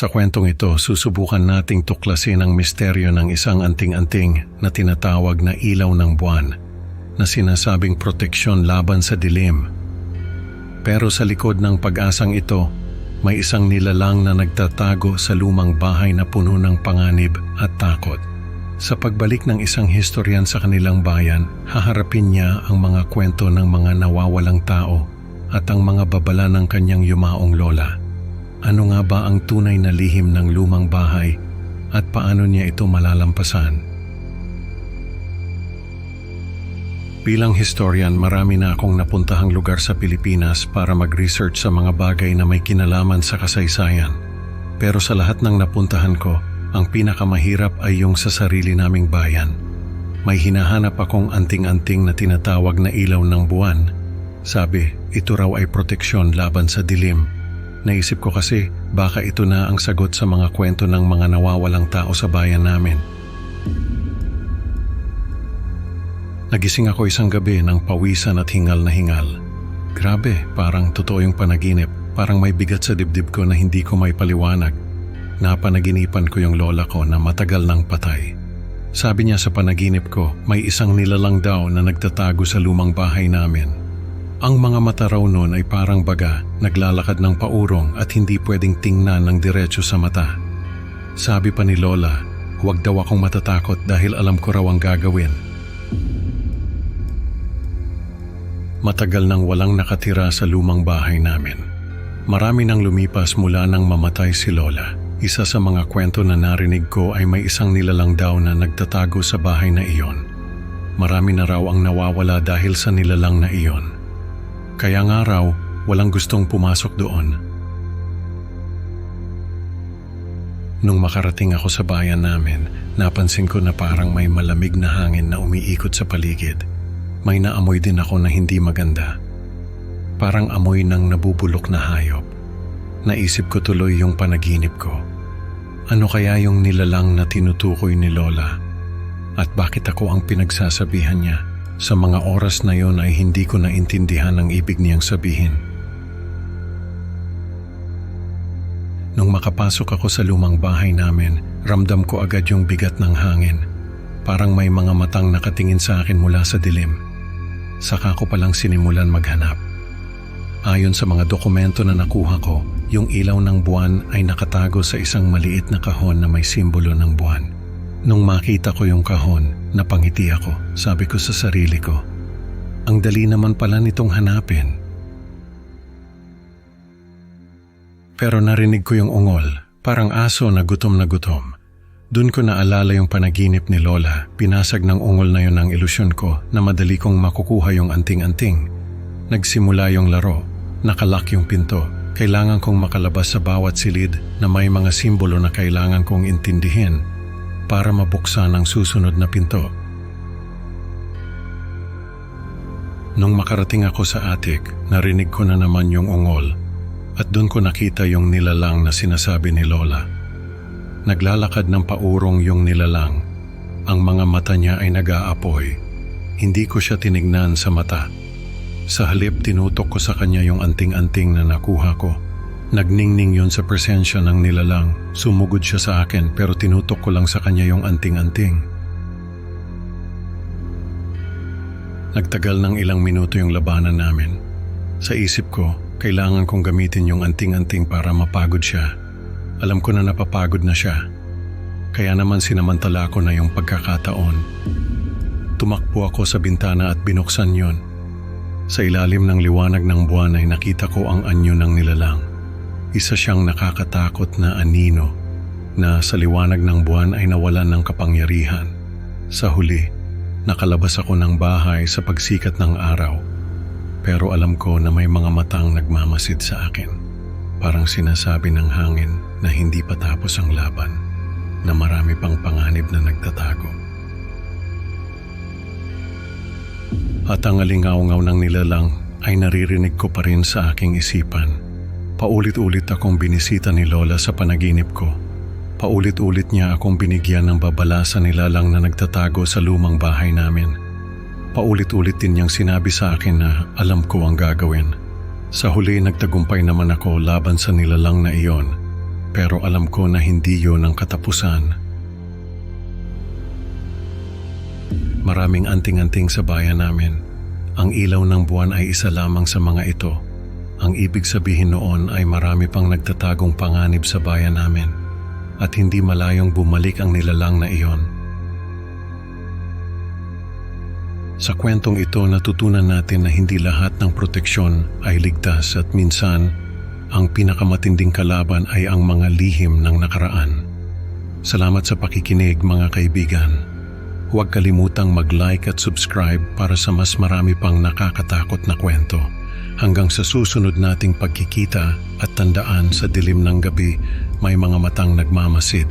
Sa kwentong ito, susubukan nating tuklasin ang misteryo ng isang anting-anting na tinatawag na ilaw ng buwan na sinasabing proteksyon laban sa dilim. Pero sa likod ng pag-asang ito, may isang nilalang na nagtatago sa lumang bahay na puno ng panganib at takot. Sa pagbalik ng isang historian sa kanilang bayan, haharapin niya ang mga kwento ng mga nawawalang tao at ang mga babala ng kanyang yumaong lola. Ano nga ba ang tunay na lihim ng lumang bahay at paano niya ito malalampasan? Bilang historian, marami na akong napuntahang lugar sa Pilipinas para mag-research sa mga bagay na may kinalaman sa kasaysayan. Pero sa lahat ng napuntahan ko, ang pinakamahirap ay yung sa sarili naming bayan. May hinahanap akong anting-anting na tinatawag na ilaw ng buwan. Sabi, ito raw ay proteksyon laban sa dilim. Naisip ko kasi baka ito na ang sagot sa mga kwento ng mga nawawalang tao sa bayan namin. Nagising ako isang gabi ng pawisan at hingal na hingal. Grabe, parang totoo yung panaginip. Parang may bigat sa dibdib ko na hindi ko may paliwanag. Napanaginipan ko yung lola ko na matagal nang patay. Sabi niya sa panaginip ko, may isang nilalang daw na nagtatago sa lumang bahay namin. Ang mga mata raw noon ay parang baga, naglalakad ng paurong at hindi pwedeng tingnan ng diretso sa mata. Sabi pa ni Lola, huwag daw akong matatakot dahil alam ko raw ang gagawin. Matagal nang walang nakatira sa lumang bahay namin. Marami nang lumipas mula nang mamatay si Lola. Isa sa mga kwento na narinig ko ay may isang nilalang daw na nagtatago sa bahay na iyon. Marami na raw ang nawawala dahil sa nilalang na iyon. Kaya nga raw, walang gustong pumasok doon. Nung makarating ako sa bayan namin, napansin ko na parang may malamig na hangin na umiikot sa paligid. May naamoy din ako na hindi maganda. Parang amoy ng nabubulok na hayop. Naisip ko tuloy yung panaginip ko. Ano kaya yung nilalang na tinutukoy ni Lola? At bakit ako ang pinagsasabihan niya? Sa mga oras na yon ay hindi ko naintindihan ang ibig niyang sabihin. Nung makapasok ako sa lumang bahay namin, ramdam ko agad yung bigat ng hangin. Parang may mga matang nakatingin sa akin mula sa dilim. Saka ko palang sinimulan maghanap. Ayon sa mga dokumento na nakuha ko, yung ilaw ng buwan ay nakatago sa isang maliit na kahon na may simbolo ng buwan. Nung makita ko yung kahon, napangiti ako. Sabi ko sa sarili ko, ang dali naman pala nitong hanapin. Pero narinig ko yung ungol, parang aso na gutom na gutom. Doon ko naalala yung panaginip ni Lola, pinasag ng ungol na yun ang ilusyon ko na madali kong makukuha yung anting-anting. Nagsimula yung laro, nakalak yung pinto, kailangan kong makalabas sa bawat silid na may mga simbolo na kailangan kong intindihin para mabuksan ang susunod na pinto. Nung makarating ako sa attic, narinig ko na naman yung ungol at doon ko nakita yung nilalang na sinasabi ni Lola. Naglalakad ng paurong yung nilalang. Ang mga mata niya ay nag-aapoy. Hindi ko siya tinignan sa mata. Sa halip tinutok ko sa kanya yung anting-anting na nakuha ko. Nagningning yun sa presensya ng nilalang. Sumugod siya sa akin pero tinutok ko lang sa kanya yung anting-anting. Nagtagal ng ilang minuto yung labanan namin. Sa isip ko, kailangan kong gamitin yung anting-anting para mapagod siya. Alam ko na napapagod na siya. Kaya naman sinamantala ko na yung pagkakataon. Tumakbo ako sa bintana at binuksan yon. Sa ilalim ng liwanag ng buwan ay nakita ko ang anyo ng nilalang. Isa siyang nakakatakot na anino na sa liwanag ng buwan ay nawalan ng kapangyarihan. Sa huli, nakalabas ako ng bahay sa pagsikat ng araw. Pero alam ko na may mga matang nagmamasid sa akin. Parang sinasabi ng hangin na hindi pa tapos ang laban, na marami pang panganib na nagtatago. At ang alingaw-ngaw ng nilalang ay naririnig ko pa rin sa aking isipan. Paulit-ulit akong binisita ni Lola sa panaginip ko. Paulit-ulit niya akong binigyan ng babala sa nilalang na nagtatago sa lumang bahay namin. Paulit-ulit din niyang sinabi sa akin na alam ko ang gagawin. Sa huli nagtagumpay naman ako laban sa nilalang na iyon Pero alam ko na hindi yon ang katapusan. Maraming anting-anting sa bayan namin. Ang ilaw ng buwan ay isa lamang sa mga ito. Ang ibig sabihin noon ay marami pang nagtatagong panganib sa bayan namin at hindi malayong bumalik ang nilalang na iyon. Sa kwentong ito natutunan natin na hindi lahat ng proteksyon ay ligtas at minsan ang pinakamatinding kalaban ay ang mga lihim ng nakaraan. Salamat sa pakikinig mga kaibigan. Huwag kalimutang mag-like at subscribe para sa mas marami pang nakakatakot na kwento. Hanggang sa susunod nating pagkikita at tandaan sa dilim ng gabi may mga matang nagmamasid